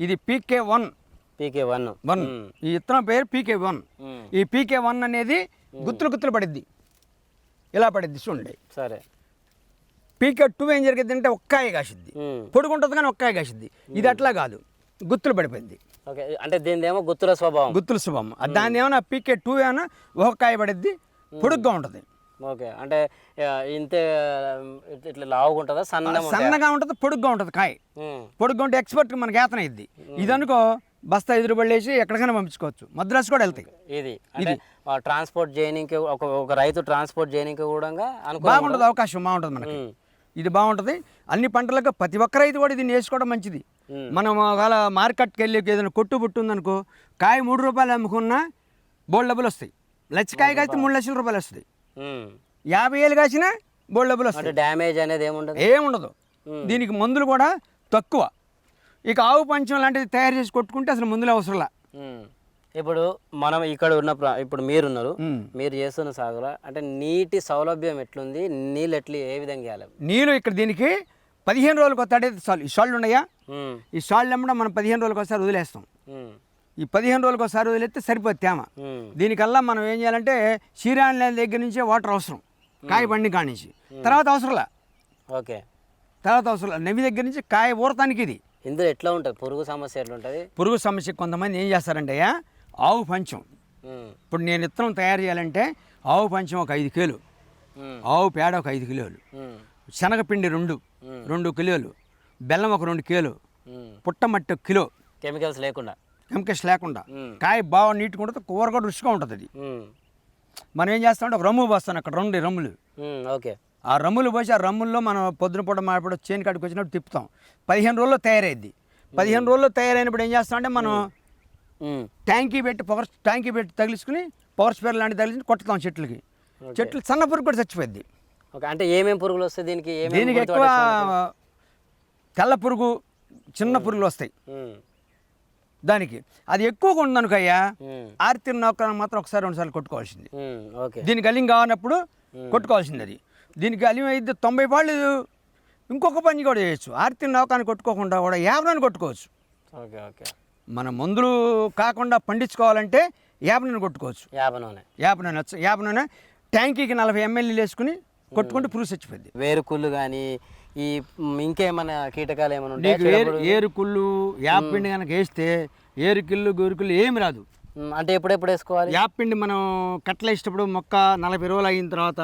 ఇది PK one PK one one ఈ విత్తనం పేరు పీకే వన్ ఈ పీకే వన్ అనేది గుత్తులు గుత్తులు పడిద్ది. ఇలా పడిద్ది చూడండి. సరే. పీకే టూ ఏం జరిగింది అంటే ఒక్కాయ కాసిద్ది. ఉమ్. పొడుగుంటుంది కానీ ఒక్కాయ కాసిద్ది. ఇది అట్లా కాదు. గుత్తులు పడిపోయింది. ఓకే. అంటే దీనిదేమో గుత్తుల స్వభావం. గుత్తుల శుభం దాన్ని ఏమైనా పీకే టూ ఏమైనా ఒక కాయ పడిద్ది. పొడుగ్గా ఉంటుంది. ఓకే. అంటే ఇంతే ఇట్లా- లావుగా ఉంటుందా? సన్న సన్నగా ఉంటుంది పొడుగ్గా ఉంటుంది కాయ. పొడుగ్గా ఉంటే ఎక్స్పర్ట్ మనకి ఏతన ఇద్ది ఇది అనుకో బస్తా ఎదురు పడేసి ఎక్కడికైనా పంపించుకోవచ్చు. మద్రాసు కూడా వెళ్తాయి. ఇది. అంటే ట్రాన్స్పోర్ట్ చేయడానికి ఒక ఒక రైతు ట్రాన్స్పోర్ట్ చేయడానికి కూడా బాగుంటుంది అవకాశం బాగుంటుంది మనకి. ఇది బాగుంటుంది. అన్ని పంటలకు ప్రతి ఒక్క రైతు కూడా దీన్ని వేసుకోవడం మంచిది. మనం ఒకవేళ మార్కెట్కి వెళ్ళి ఏదైనా కొట్టు పుట్టు ఉందనుకో కాయ మూడు రూపాయలు అమ్ముకున్నా బోల్డ్ డబ్బులు వస్తాయి. లచ్చకాయ కాస్తే మూడు లక్షల రూపాయలు వస్తాయి. ఉమ్. యాభై వేలు కాసినా బోల్డ్ డబ్బులు వస్తాయి. డ్యామేజ్ అనేది ఏముండదు? ఏముండదు. దీనికి మందులు కూడా తక్కువ. ఇక ఆవు పంచం లాంటిది తయారు చేసి కొట్టుకుంటే అసలు మందులు అవసరంలా. ఇప్పుడు మనం ఇక్కడ ఉన్న ఇప్పుడు మీరున్నారు. మీరు చేస్తున్న సాగులో అంటే నీటి సౌలభ్యం ఎట్లుంది? నీళ్ళు ఎట్లా ఏ విధంగా ఇవ్వాలి? నీళ్ళు ఇక్కడ దీనికి పదిహేను రోజులకు వస్తాడే ఈ సాళ్ళు ఉన్నాయా. ఈ సాళ్ళు అమ్మడం మనం పదిహేను రోజులకు ఒకసారి వదిలేస్తాం. ఈ పదిహేను రోజులకు ఒకసారి వదిలేస్తే సరిపోద్ది తేమ. దీనికల్లా మనం ఏం చేయాలంటే శ్రీరాని లేని దగ్గర నుంచే వాటర్ అవసరం. కాయ బండి కానించి తర్వాత అవసరంలా? ఓకే. తర్వాత అవసరం నెవి దగ్గర నుంచి కాయ ఊరతానికి ఇది. ఇందులో ఎట్లా ఉంటుంది? పురుగు సమస్య ఎట్లుంటుంది పురుగు సమస్య కొంతమంది ఏం చేస్తారంటే ఆవు పంచం. ఇప్పుడు నేను విత్తనం తయారు చేయాలంటే ఆవు పంచం ఒక ఐదు కిలోలు. ఆవు పేడ ఒక ఐదు కిలోలు. శనగపిండి రెండు. రెండు కిలోలు. బెల్లం ఒక రెండు కిలోలు. ఉమ్. పుట్టమట్టి ఒక కిలో. కెమికల్స్ లేకుండా. కెమికల్స్ లేకుండా. కాయ బాగా నీట్గా ఉంటుంది కూర కూడా రుచిగా ఉంటుంది అది. మనం ఏం చేస్తామంటే ఒక రమ్ము పోస్తాను అక్కడ రెండు రమ్ములు. ఓకే. ఆ రమ్ములు పోసి ఆ రమ్ముల్లో మనం పొద్దున పూట మాపడ చేను కాడికి వచ్చినప్పుడు తిప్పుతాం. పదిహేను రోజుల్లో తయారైద్ది. పదిహేను రోజుల్లో తయారైనప్పుడు ఏం చేస్తామంటే మనం. ట్యాంకీ పెట్టి పవర్ ట్యాంకీ పెట్టి తగిలించుకుని పవర్ స్పేర్ లాంటివి తగిలించి కొట్టుతాం చెట్లకి. చెట్లు సన్న పురుగు కూడా చచ్చిపోద్ది అంటే ఏమేం పురుగులు వస్తాయి దీనికి? దీనికి ఎక్కువ తెల్ల పురుగు చిన్న పురుగులు వస్తాయి. దానికి. అది ఎక్కువగా ఉందనుకయ్యా. ఆర్తి నౌకను మాత్రం ఒకసారి రెండుసార్లు కొట్టుకోవాల్సింది. ఉమ్. ఓకే. దీనికి అలిం కావాలన్నప్పుడు కొట్టుకోవాల్సింది అది దీనికి అలిం అయితే తొంభై పాళ్ళు ఇంకొక పని కూడా చేయొచ్చు. ఆర్తి నౌకాన్ని కొట్టుకోకుండా కూడా యాభనాన్ని కొట్టుకోవచ్చు. మన మందులు కాకుండా పండించుకోవాలంటే యాభనాన్ని కొట్టుకోవచ్చు. యాభై నూనె యాభనాన్ని వచ్చి యాభనాన్ని ట్యాంకీకి నలభై ఎంఎల్ఏలు వేసుకుని కొట్టుకుంటే పురుగు చచ్చిపోద్ది. వేరుకుళ్ళు కానీ ఈ ఇంకేమైనా కీటకాలు ఏమైనా ఉంటాయి? ఏరు ఏరుకుళ్ళు యాపిండి కనుక వేస్తే ఏరుకిళ్ళు గోరుకుళ్ళు ఏమి రాదు. అంటే ఎప్పుడెప్పుడు వేసుకోవాలి? యాపిండి మనం కట్టలు వేసేటప్పుడు మొక్క నలభై రోజులు అయిన తర్వాత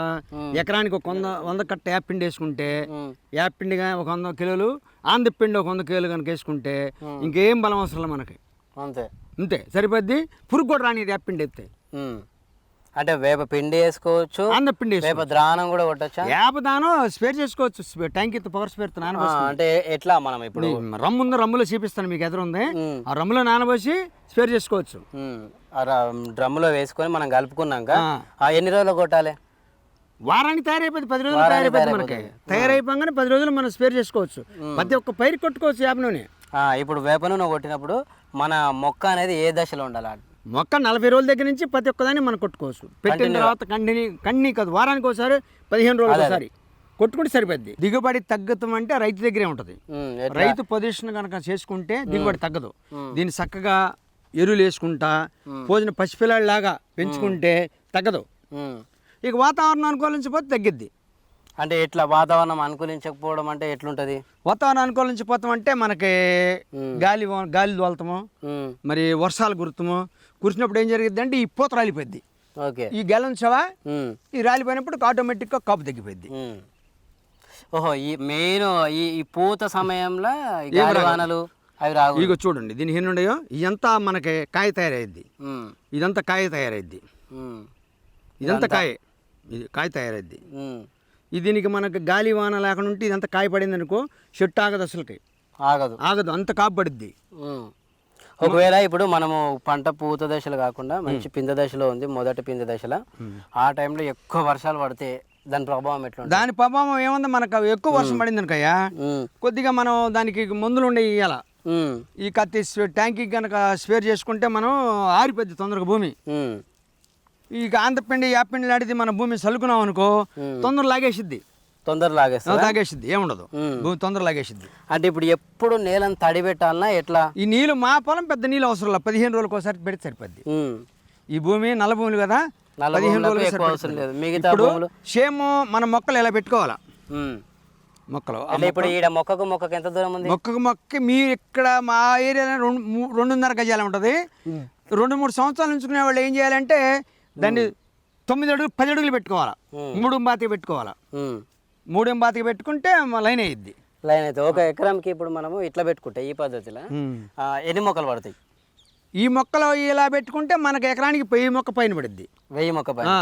ఎకరానికి ఒక వంద వంద కట్ట యాపిండి వేసుకుంటే ఉమ్. యాపిండిగా ఒక వంద కిలోలు ఆంధ్రపిండి ఒక వంద కిలోలు కనుక వేసుకుంటే ఇంకేం బలం అవసరం లేదు మనకి. అంతే. అంతే. సరిపోద్ది? పురుగు కూడా రాని యాపిండి ఎత్తే. అంటే వేప పిండి వేసుకోవచ్చు. ఆంధ్రపిండి వేప ద్రావణం కూడా కొట్టచ్చా? యాపదానం స్పేర్ చేసుకోవచ్చు. ట్యాంక్ ఎత్తు పవర్ స్పేర్ అంటే ఎట్లా మనం ఇప్పుడు? రమ్ము ఉంది రమ్ములో చూపిస్తాను మీకు ఎదురు ఉంది. ఆ రమ్ములో నానబోసి స్పేర్ చేసుకోవచ్చు. డ్రమ్ములో వేసుకొని మనం కలుపుకున్నాక ఎన్ని రోజులు కొట్టాలి? వారానికి తయారైపోయింది పది రోజులు తయారైపోయింది మనకి. తయారైపోగానే పది రోజులు మనం స్పేర్ చేసుకోవచ్చు. ప్రతి ఒక్క పైరు కొట్టుకోవచ్చు యాపలోనే ఆ, ఇప్పుడు వేప నూనె కొట్టినప్పుడు మన మొక్క అనేది ఏ దశలో ఉండాలి? మొక్క నలభై రోజుల దగ్గర నుంచి ప్రతి ఒక్కదాన్ని మనం కొట్టుకోవచ్చు. పెట్టిన తర్వాత కంటిని కంటిని కాదు వారానికి ఒకసారి పదిహేను రోజులు ఒకసారి కొట్టుకుంటే సరిపోద్ది. దిగుబడి తగ్గుతాం అంటే రైతు దగ్గరే ఉంటుంది? రైతు పొజిషన్ కనుక చేసుకుంటే దిగుబడి తగ్గదు. దీన్ని చక్కగా ఎరువులు వేసుకుంటా భోజన పసిపిల్లాడిలాగా పెంచుకుంటే తగ్గదు. ఇక వాతావరణం అనుకూలించిపోతే తగ్గిద్ది. అంటే ఎట్లా? వాతావరణం అనుకూలించకపోవడం అంటే ఎట్లుంటది? వాతావరణం అనుకూలించిపోతాం అంటే మనకి గాలి గాలి తోలుతాము ఉమ్. మరి వర్షాలు కురుతాము కురిసినప్పుడు ఏం జరిగిద్ది అంటే ఈ పూత రాలిపోద్ది ఓకే. ఈ గెలం చవా ఉమ్. ఈ రాలిపోయినప్పుడు ఆటోమేటిక్గా కాపు తగ్గిపోద్ది. ఓహో ఈ మెయిన్ ఈ ఈ పూత సమయంలో వానలు అవి రావు. ఇగో చూడండి దీని ఇదంతా మనకి కాయ తయారైద్ది. ఇదంతా కాయ తయారైద్ది. ఇదంతా కాయ ఇది కాయ తయారైద్ది. ఇది దీనికి మనకి గాలి వాన లేకుండా ఉంటే ఇదంతా కాయ పడింది అనుకో చెట్టు ఆగదు అసలుకి. ఆగదు. ఆగదు అంత కాపు పడిద్ది. ఒకవేళ ఇప్పుడు మనము పంట పూత దశలు కాకుండా మంచి పింద దశలో ఉంది మొదటి పింద దశలో. ఆ టైంలో ఎక్కువ వర్షాలు పడితే దాని ప్రభావం ఎట్లా దాని ప్రభావం ఏముంది? మనకు ఎక్కువ వర్షం పడింది అనుకయ్యా. కొద్దిగా మనం దానికి మందులు ఉండే ఇవ్వాల. ఈ కత్తి స్వే- ట్యాంకీ కనుక స్పేర్ చేసుకుంటే మనం ఆరిపోద్ది తొందరగా భూమి. ఈ ఆంధ్రపిండి యాపిండి లాంటిది మన భూమి చల్లుకున్నాం అనుకో తొందర లాగేసిద్ది. తొందర లాగేస్తుంది? తాగేసిద్ది. ఏముండదు. భూమి తొందర లాగేసిద్ది. అంటే ఇప్పుడు ఎప్పుడు నేలను తడి పెట్టాలన్నా ఎట్లా? ఈ నీళ్ళు మా పొలం పెద్ద నీళ్ళు అవసరం లేదు పదిహేను రోజులకు ఒకసారి పెడితే సరిపోద్ది. ఈ భూమి నల్ల భూములు కదా? పదిహేను సరిపడా అవసరం లేదు. మిగతా? సేమ్ మన మొక్కలు ఇలా పెట్టుకోవాలా. మొక్కలు. ఇప్పుడు ఈడ మొక్కకు మొక్కకు ఎంత దూరం ఉంది? మొక్కకు మొక్క మీరు ఇక్కడ మా ఏరియాలో రెండు రెండున్నర గజాలు ఉంటుంది. రెండు మూడు సంవత్సరాలు ఉంచుకునే వాళ్ళు ఏం చేయాలంటే దాన్ని తొమ్మిది అడుగులు పది అడుగులు పెట్టుకోవాలా. మూడు బాతికి పెట్టుకోవాలా. మూడు బాతికి పెట్టుకుంటే లైన్ అయ్యిద్ది లైన్ అయితే ఒక ఎకరానికి ఇప్పుడు మనము ఇట్లా పెట్టుకుంటే ఈ పద్ధతిలో ఎన్ని మొక్కలు పడతాయి? ఈ మొక్కలు ఇలా పెట్టుకుంటే మనకు ఎకరానికి వెయ్యి మొక్క పైన పడుద్ది. వెయ్యి మొక్క పైన?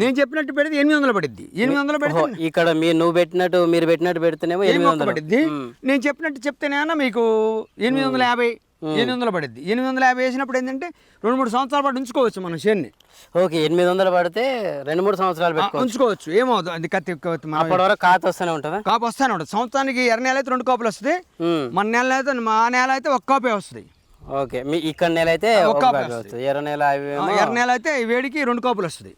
నేను చెప్పినట్టు పెడితే ఎనిమిది వందలు పడుద్ది. ఎనిమిది వందలు పెడితే ఇక్కడ మీరు నువ్వు పెట్టినట్టు మీరు పెట్టినట్టు పెడితేనేమో ఎనిమిది వందలు. పడుద్ది. నేను చెప్పినట్టు చెప్తేనేమన్నా మీకు ఎనిమిది వందల యాభై ఎనిమిది వందలు పడుద్ది. ఎనిమిది వందల యాభై వేసినప్పుడు ఏంటంటే రెండు మూడు సంవత్సరాల పాటు ఉంచుకోవచ్చు మనం చేన్ని ఓకే ఎనిమిది వందలు పడితే రెండు మూడు సంవత్సరాలు ఉంచుకోవచ్చు. ఏమవుతుంది అది కత్తి వరకు కాత వస్తూనే ఉంటుందా? కాపు వస్తానే ఉంటుంది. సంవత్సరానికి ఎర్ర నెల అయితే రెండు కాపులు వస్తుంది. మన నెల అయితే మా నెల అయితే ఒక కాపే వస్తుంది. ఓకే మీ ఇక్కడ నెల అయితే ఒక్క కాపే ఎర్ర నెల ఎర్ర నెల అయితే వేడికి రెండు కాపులు వస్తుంది.